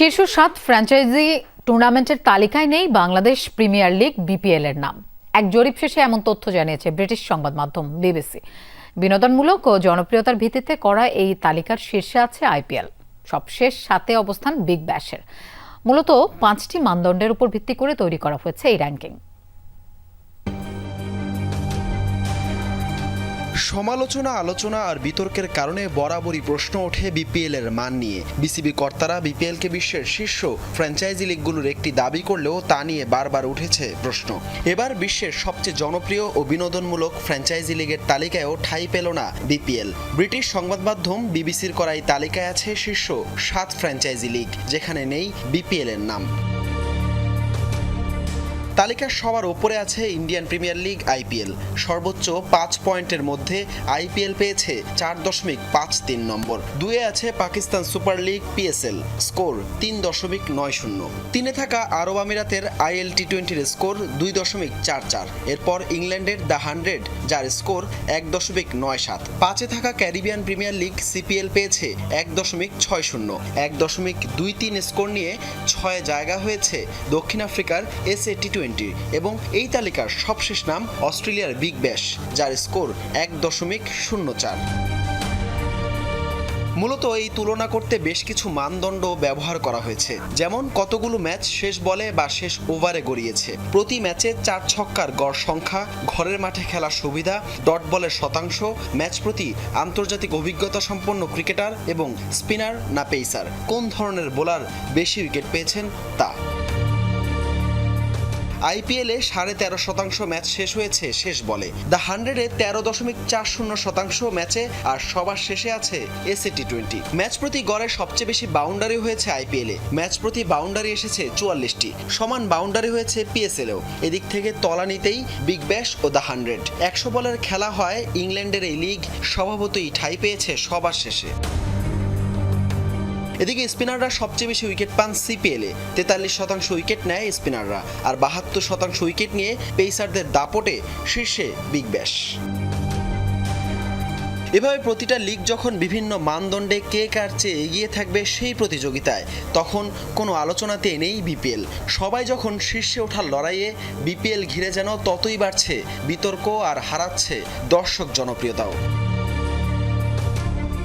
শীর্ষ সাত ফ্র্যাঞ্চাইজি টুর্নামেন্টের তালিকায় নেই বাংলাদেশ প্রিমিয়ার লিগ বিপিএল এর নাম। এক জরিপ শেষে এমন তথ্য জানিয়েছে ব্রিটিশ সংবাদ মাধ্যম বিবিসি। বিনোদনমূলক ও জনপ্রিয়তার ভিত্তিতে করা এই তালিকার শীর্ষে আছে আইপিএল। সবশেষ সাতে অবস্থান বিগ ব্যাশের। মূলত পাঁচটি মানদণ্ডের উপর ভিত্তি করে তৈরি করা হয়েছে এই র্যাঙ্কিং। সমালোচনা, আলোচনা আর বিতর্কের কারণে বরাবরই প্রশ্ন ওঠে বিপিএল এর মান নিয়ে। বিসিবি কর্তারা বিপিএল কে বিশ্বের শীর্ষ ফ্র্যাঞ্চাইজি লিগগুলোর একটি দাবি করলেও তা নিয়ে বারবার উঠেছে প্রশ্ন। এবার বিশ্বের সবচেয়ে জনপ্রিয় ও বিনোদনমূলক ফ্র্যাঞ্চাইজি লিগের তালিকায়ও ঠাঁই পেল না বিপিএল। ব্রিটিশ সংবাদ মাধ্যম বিবিসির করা এই তালিকায় আছে শীর্ষ সাত ফ্র্যাঞ্চাইজি লিগ, যেখানে নেই বিপিএল এর নাম। তালিকার সবার ওপরে আছে ইন্ডিয়ান প্রিমিয়ার লিগ, আইপিএল। সর্বোচ্চ পাঁচ পয়েন্টের মধ্যে আইপিএল পেয়েছে চার দশমিক পাঁচ তিন নম্বর। দুয়ে আছে Pakistan super league, PSL. Score তিন দশমিক নয় শূন্য। তিনে থাকা আরব আমিরাতের আইএল টি টোয়েন্টির স্কোর দুই দশমিক চার চার। এরপর ইংল্যান্ডের দ্য হান্ড্রেড, যার স্কোর এক দশমিক নয় সাত। পাঁচে থাকা ক্যারিবিয়ান প্রিমিয়ার লিগ, সিপিএল পেয়েছে এক দশমিক ছয় শূন্য। এক দশমিক দুই তিন স্কোর নিয়ে ছয় জায়গা হয়েছে দক্ষিণ আফ্রিকার এস এ টি টোয়েন্টি এবং এই তালিকার সবশেষ নাম অস্ট্রেলিয়ার বিগ ব্যাশ, যার স্কোর এক দশমিক শূন্য চার। মূলত এই তুলনা করতে বেশ কিছু মানদণ্ড ব্যবহার করা হয়েছে, যেমন কতগুলো ম্যাচ শেষ বলে বা শেষ ওভারে গড়িয়েছে। প্রতি ম্যাচে চার ছক্কার গড় সংখ্যা, ঘরের মাঠে খেলার সুবিধা, ডট বলের শতাংশ, ম্যাচ প্রতি আন্তর্জাতিক অভিজ্ঞতা সম্পন্ন ক্রিকেটার এবং স্পিনার না পেসার। কোন ধরনের বোলার বেশি উইকেট পেয়েছেন তা? আইপিএলে সাড়ে তেরো শতাংশ ম্যাচ শেষ হয়েছে শেষ বলে। দ্য হান্ড্রেডে তেরো দশমিক চার শূন্য শতাংশ ম্যাচে আর সবার শেষে আছে এসএ টি টোয়েন্টি ম্যাচ প্রতি গড়ে সবচেয়ে বেশি বাউন্ডারি হয়েছে আইপিএলে। ম্যাচ প্রতি বাউন্ডারি এসেছে চুয়াল্লিশটি। সমান বাউন্ডারি হয়েছে পিএসএলেও এদিক থেকে তলানিতেই বিগ ব্যাশ ও দ্য হান্ড্রেড। একশো বলের খেলা হয় ইংল্যান্ডের এই লিগ, স্বভাবতই ঠাঁই পেয়েছে সবার শেষে। এদিকে স্পিনাররা সবচেয়ে বেশি উইকেট পান সিপিএলে। তেতাল্লিশ শতাংশ উইকেট নেয় স্পিনাররা আর বাহাত্তর শতাংশ উইকেট নিয়ে পেসারদের দাপটে শীর্ষে বিগ ব্যাশ। এভাবে প্রতিটা লিগ যখন বিভিন্ন মানদণ্ডে কে কার চেয়ে এগিয়ে থাকবে সেই প্রতিযোগিতায়, তখন কোনো আলোচনাতে নেই বিপিএল। সবাই যখন শীর্ষে ওঠার লড়াইয়ে বিপিএল ঘিরে যেন ততই বাড়ছে বিতর্ক আর হারাচ্ছে দর্শক জনপ্রিয়তাও।